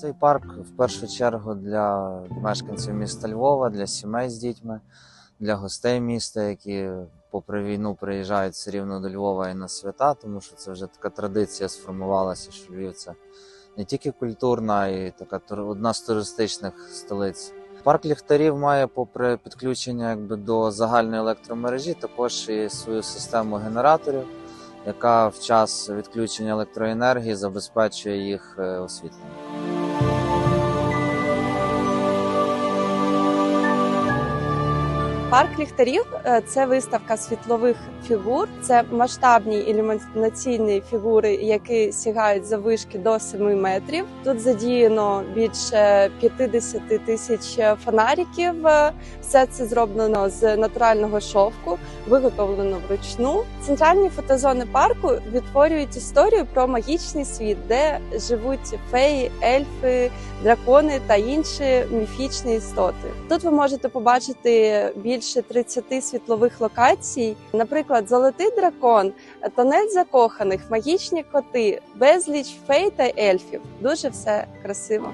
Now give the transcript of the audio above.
Цей парк в першу чергу для мешканців міста Львова, для сімей з дітьми, для гостей міста, які попри війну приїжджають все рівно до Львова і на свята, тому що це вже така традиція сформувалася, що Львів це не тільки культурна, і така одна з туристичних столиць. Парк ліхтарів має, попри підключення якби, до загальної електромережі, також і свою систему генераторів, яка в час відключення електроенергії забезпечує їх е, освітленням. Парк ліхтарів е, це виставка світлових фігур. Це масштабні ілюмінаційні фігури, які сягають заввишки до 7 метрів. Тут задіяно більше 50 тисяч фонариків. Е, Все це зроблено з натурального шовку, виготовлено вручну. Центральні фотозони парку відтворюють історію про магічний світ, де живуть феї, ельфи, дракони та інші міфічні істоти. Тут ви можете побачити більше 30 світлових локацій, наприклад, золотий дракон, тонель закоханих, магічні коти, безліч фей та ельфів. Дуже все красиво.